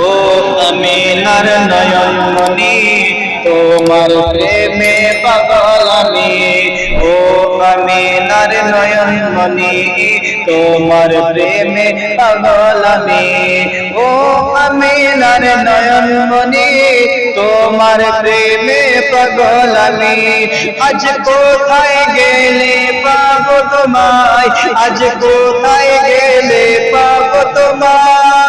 ও আমিনার নয়নমণি তোমার প্রেমে পাগল আমি ও আমিনার নয়নমণি তোমার প্রেমে পাগল আমি ও আমিনার নয়নমণি তোমার প্রেমে পাগল আমি আজ কোথায় গেলে পাবো তোমায় আজ কোথায় গেলে পাবো তোমায়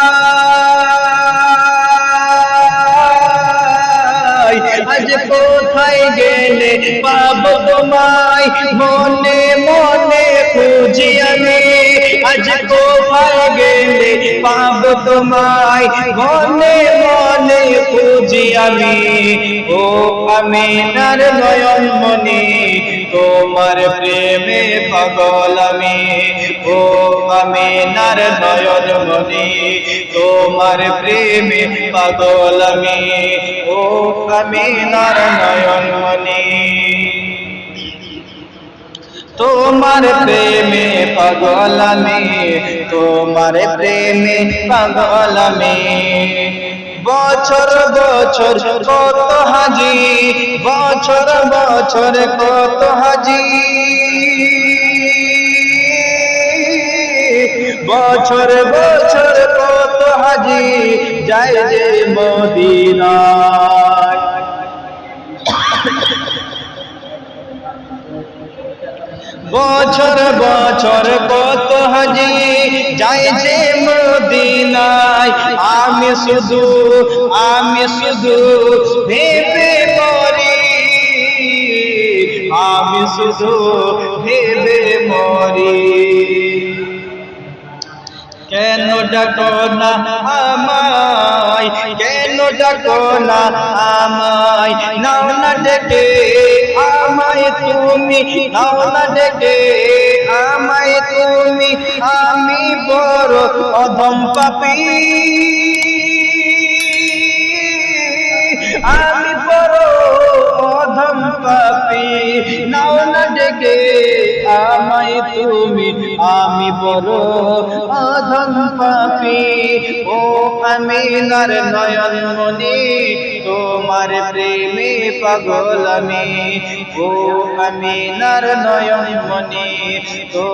কোথায় গেলে পাব তোমায়? মনে মনে খুঁজি আমি আজ কোথায় গেলে পাব তোমায়? মনে মনে খুঁজি আমি ও আমিনার নয়ন মনি তোমার প্রেমে পাগল আমি। ও আমিনার নয়ন মনি, তোমার প্রেমে পাগল আমি। ও আমিনার নয়ন মনি। তোমার প্রেমে পাগল আমি, তোমার প্রেমে পাগল আমি। বছর বছর কত হাজি বছর বছর কত হাজি? বছর বছর কত হাজি? যায় যে মদিনায়। বছর বছর কত হাজি? যায় যে মদিনায়। আমি শুধু আমি শুধু ভেবে শুধু ভেবে মরি। কেন ডাকো না আমায়, কেন ডাকো না আমায়? নাও না ডেকে আমায় তুমি, নাও না ডেকে আমায় তুমি। আমি বড় অধম পাপি। ডেকে আমায় তুমি, আমি বড় অধম পাপি। ও আমি নার নয়ন মনি তোমার প্রেমে পাগল আমি। ও আমি নার নয়ন মনি